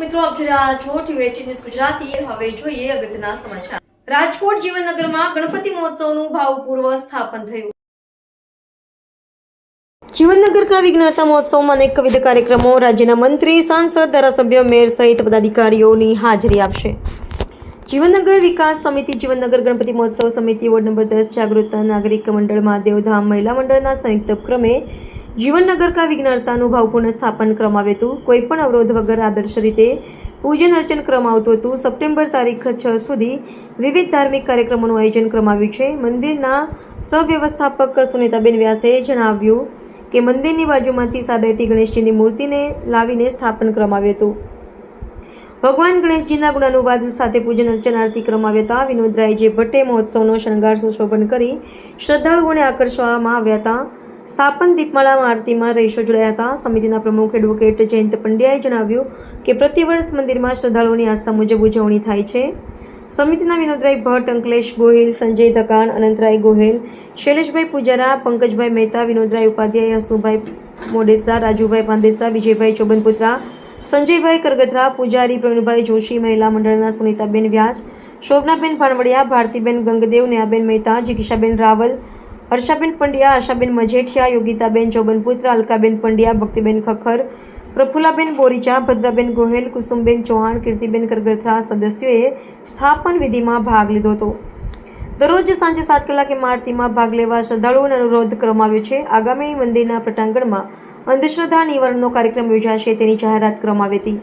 મિત્રો, આપ જોઈ રહ્યા છો ટીવી ન્યૂઝ ગુજરાતી. હવે જોઈએ અગત્યના સમાચાર. રાજકોટ જીવનનગરમાં ગણપતિ મહોત્સવનું ભાવપૂર્વ સ્થાપન થયું. જીવનનગર કા વિજ્ઞાતા મહોત્સવમાં અનેક વિવિધ કાર્યક્રમો રાજ્યના મંત્રી, સાંસદ, ધારાસભ્ય, મેયર સહિત પદાધિકારીઓની હાજરી આપશે. જીવનનગર વિકાસ સમિતિ, જીવનનગર ગણપતિ મહોત્સવ સમિતિ વોર્ડ નંબર દસ જાગૃત નાગરિક મંડળ દેવધામ મહિલા મંડળના સંયુક્ત ઉપક્રમે જીવનનગર કા ભાવ ભાવપૂર્ણ સ્થાપન કરવામાં આવ્યું હતું. કોઈ પણ અવરોધ વગર આદર્શ રીતે પૂજન અર્ચન કરવામાં આવતું હતું. સપ્ટેમ્બર તારીખ છ સુધી વિવિધ ધાર્મિક કાર્યક્રમોનું આયોજન કરવામાં આવ્યું છે. મંદિરના સહવ્યવસ્થાપક સુનિતાબેન વ્યાસે જણાવ્યું કે, મંદિરની બાજુમાંથી સાદાઈથી ગણેશજીની મૂર્તિને લાવીને સ્થાપન આવ્યું હતું. ભગવાન ગણેશજીના ગુણાનુવાદ સાથે પૂજન અર્ચન આરતી કરવામાં આવ્યા હતા. વિનોદરાયજી ભટ્ટે મહોત્સવનો શણગાર સુશોભન કરી શ્રદ્ધાળુઓને આકર્ષવામાં આવ્યા હતા. સ્થાપન દીપમાળામાં આરતીમાં રહીશો જોડાયા હતા. સમિતિના પ્રમુખ એડવોકેટ જયંત પંડ્યાએ જણાવ્યું કે પ્રતિવર્ષ મંદિરમાં શ્રદ્ધાળુઓની આસ્થા મુજબ ઉજવણી થાય છે. સમિતિના વિનોદરાય ભટ્ટ, અંકલેશ ગોહિલ, સંજય ધકાણ, અનંતરાય ગોહિલ, શૈલેષભાઈ પૂજારા, પંકજભાઈ મહેતા, વિનોદરાય ઉપાધ્યાય હસુભાઈ મોડેસરા રાજુભાઈ પાંદેસરા, વિજયભાઈ ચોબનપુત્રા, સંજયભાઈ કરગથરા, પૂજારી પ્રવીણભાઈ જોશી, મહિલા મંડળના સુનીતાબેન વ્યાસ, શોભનાબેન ભાણવડિયા ભારતીબેન ગંગદેવ નેહાબેન મહેતા જિગીશાબેન રાવલ હર્ષાબેન પંડ્યા, આશાબેન મજેઠિયા, યોગિતાબેન ચોબનપુત્ર અલકાબેન પંડ્યા, ભક્તિબેન ખખર પ્રફુલાબેન બોરીચા, ભદ્રાબેન ગોહેલ, કુસુમબેન ચૌહાણ, કીર્તિબેન કરગથરા સદસ્યોએ સ્થાપન વિધિમાં ભાગ લીધો હતો. દરરોજ સાંજે સાત કલાકે આરતીમાં ભાગ લેવા શ્રદ્ધાળુઓને અનુરોધ કરવામાં આવ્યો છે. આગામી મંદિરના પટાંગણમાં અંધશ્રદ્ધા નિવારણનો કાર્યક્રમ યોજાશે તેની જાહેરાત કરવામાં આવી હતી.